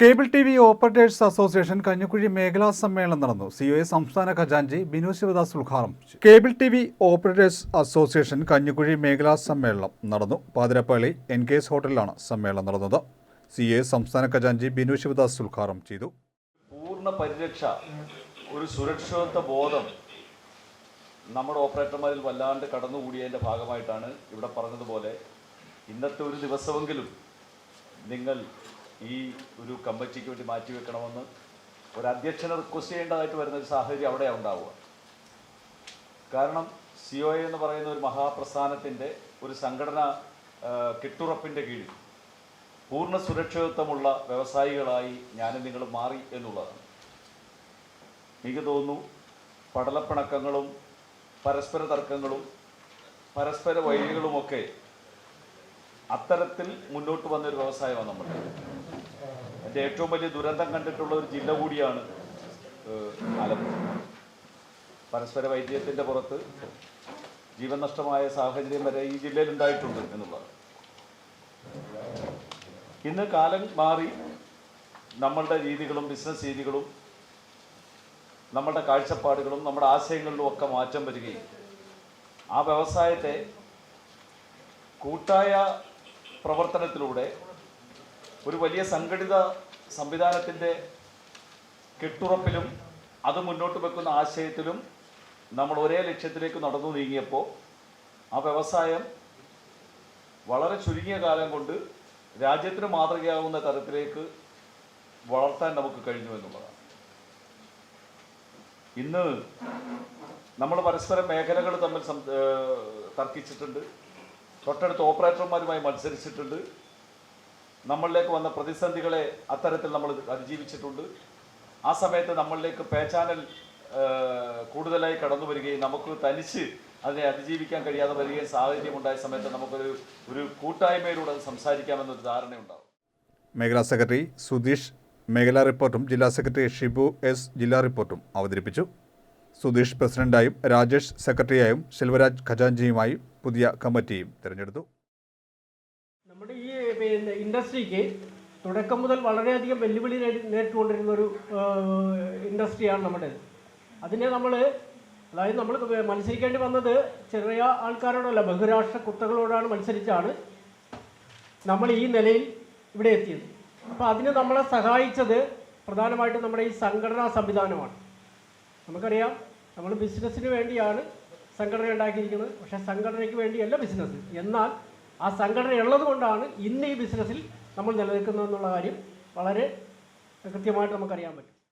Cable T V operators association Kanjikuzhi മേഖലാ സമ്മേളനം നടന്നു. സി ഒ എ സംസ്ഥാന ഖജാൻജി ബിനു ശിവദാസ് ഉദ്ഘാടനം. Cable T V operators association Kanjikuzhi മേഖലാ സമ്മേളനം നടന്നു. പാതിരപ്പള്ളി എൻ കെ എസ് ഹോട്ടലിലാണ് സമ്മേളനം നടന്നത്. സി എ സംസ്ഥാന ഖജാൻജി ബിനു ശിവദാസ് ഉദ്ഘാടനം ചെയ്തു. പൂർണ പരിരക്ഷ ഒരു സുരക്ഷിത ബോധം നമ്മുടെ ഓപ്പറേറ്റർമാരിൽ വല്ലാണ്ട് കടന്നുകൂടിയതിന്റെ ഭാഗമായിട്ടാണ് ഇവിടെ പറഞ്ഞതുപോലെ ഇന്നത്തെ ഒരു ദിവസമെങ്കിലും നിങ്ങൾ ഈ ഒരു കമ്മിറ്റിക്ക് വേണ്ടി മാറ്റി മാറ്റിവെക്കണമെന്ന് ഒരു അധ്യക്ഷനെ റിക്വസ്റ്റ് ചെയ്യേണ്ടതായിട്ട് വരുന്ന ഒരു സാഹചര്യം അവിടെ ഉണ്ടാവുക. കാരണം സി ഒ എന്ന് പറയുന്ന ഒരു മഹാപ്രസ്ഥാനത്തിന്റെ ഒരു സംഘടന കെട്ടുറപ്പിന്റെ കീഴിൽ പൂർണ സുരക്ഷിതത്വമുള്ള വ്യവസായികളായി ഞാനും നിങ്ങൾ മാറി എന്നുള്ളതാണ്. എനിക്ക് തോന്നുന്നു പടലപ്പിണക്കങ്ങളും പരസ്പര തർക്കങ്ങളും പരസ്പര വൈരികളുമൊക്കെ അത്തരത്തിൽ മുന്നോട്ട് വന്ന ഒരു വ്യവസായമാണ് നമ്മൾ. എന്റെ ഏറ്റവും വലിയ ദുരന്തം കണ്ടിട്ടുള്ള ഒരു ജില്ല കൂടിയാണ് ആലപ്പുഴ. പരസ്പര വൈദ്യത്തിന്റെ പുറത്ത് ജീവൻ നഷ്ടമായ സാഹചര്യം വരെ ഈ ജില്ലയിൽ ഉണ്ടായിട്ടുണ്ട് എന്നുള്ളതാണ്. ഇന്ന് കാലം മാറി നമ്മളുടെ രീതികളും ബിസിനസ് രീതികളും നമ്മളുടെ കാഴ്ചപ്പാടുകളും നമ്മുടെ ആശയങ്ങളിലും ഒക്കെ മാറ്റം വരികയും ആ വ്യവസായത്തെ കൂട്ടായ പ്രവർത്തനത്തിലൂടെ ഒരു വലിയ സംഘടിത സംവിധാനത്തിന്റെ കെട്ടുറപ്പിലും അത് മുന്നോട്ട് വെക്കുന്ന ആശയത്തിലും നമ്മൾ ഒരേ ലക്ഷ്യത്തിലേക്ക് നടന്നു നീങ്ങിയപ്പോൾ ആ വ്യവസായം വളരെ ചുരുങ്ങിയ കാലം കൊണ്ട് രാജ്യത്തിന് മാതൃകയാകുന്ന തരത്തിലേക്ക് വളർത്താൻ നമുക്ക് കഴിഞ്ഞു എന്നുള്ളതാണ്. ഇന്ന് നമ്മൾ പരസ്പരം മേഖലകൾ തമ്മിൽ തർക്കിച്ചിട്ടുണ്ട്. തൊട്ടടുത്ത ഓപ്പറേറ്റർമാരുമായി മത്സരിച്ചിട്ടുണ്ട്. നമ്മളിലേക്ക് വന്ന പ്രതിസന്ധികളെ അത്തരത്തിൽ നമ്മൾ അതിജീവിച്ചിട്ടുണ്ട്. ആ സമയത്ത് നമ്മളിലേക്ക് പേ ചാനൽ കൂടുതലായി കടന്നു വരികയും നമുക്ക് തനിച്ച് അതിനെ അതിജീവിക്കാൻ കഴിയാതെ വരികയും സാഹചര്യം ഉണ്ടായ സമയത്ത് നമുക്കൊരു ഒരു കൂട്ടായ്മയിലൂടെ സംസാരിക്കാമെന്നൊരു ധാരണയുണ്ടാവും. മേഖലാ സെക്രട്ടറി സുധീഷ് മേഖലാ റിപ്പോർട്ടും ജില്ലാ സെക്രട്ടറി ഷിബു എസ് ജില്ലാ റിപ്പോർട്ടും അവതരിപ്പിച്ചു. സുധീഷ് പ്രസിഡന്റായും രാജേഷ് സെക്രട്ടറിയായും ശെൽവരാജ് ഖജാൻജിയുമായും പുതിയ കമ്മിറ്റിയും തിരഞ്ഞെടുത്തു. നമ്മുടെ ഈ പിന്നെ ഇൻഡസ്ട്രിക്ക് തുടക്കം മുതൽ വളരെയധികം വെല്ലുവിളി നേരി- നേരിട്ടുകൊണ്ടിരുന്ന ഒരു ഇൻഡസ്ട്രിയാണ് നമ്മുടെ. അതിനെ നമ്മൾ അതായത് നമ്മൾ മത്സരിക്കേണ്ടി വന്നത് ചെറിയ ആൾക്കാരോടല്ല ബഹുരാഷ്ട്ര കുത്തകളോടാണ് മത്സരിച്ചാണ് നമ്മൾ ഈ നിലയിൽ ഇവിടെ എത്തിയത്. അപ്പോൾ അതിന് നമ്മളെ സഹായിച്ചത് പ്രധാനമായിട്ടും നമ്മുടെ ഈ സംഘടനാ സംവിധാനമാണ്. നമുക്കറിയാം നമ്മൾ ബിസിനസ്സിന് വേണ്ടിയാണ് സംഘടന ഉണ്ടാക്കിയിരിക്കുന്നത്. പക്ഷേ സംഘടനയ്ക്ക് വേണ്ടിയല്ല ബിസിനസ് എന്നാൽ ആ സംഘടന ഉള്ളത് കൊണ്ടാണ് ഇന്ന് ഈ ബിസിനസ്സിൽ നമ്മൾ നിലനിൽക്കുന്നതെന്നുള്ള കാര്യം വളരെ കൃത്യമായിട്ട് നമുക്കറിയാൻ പറ്റും.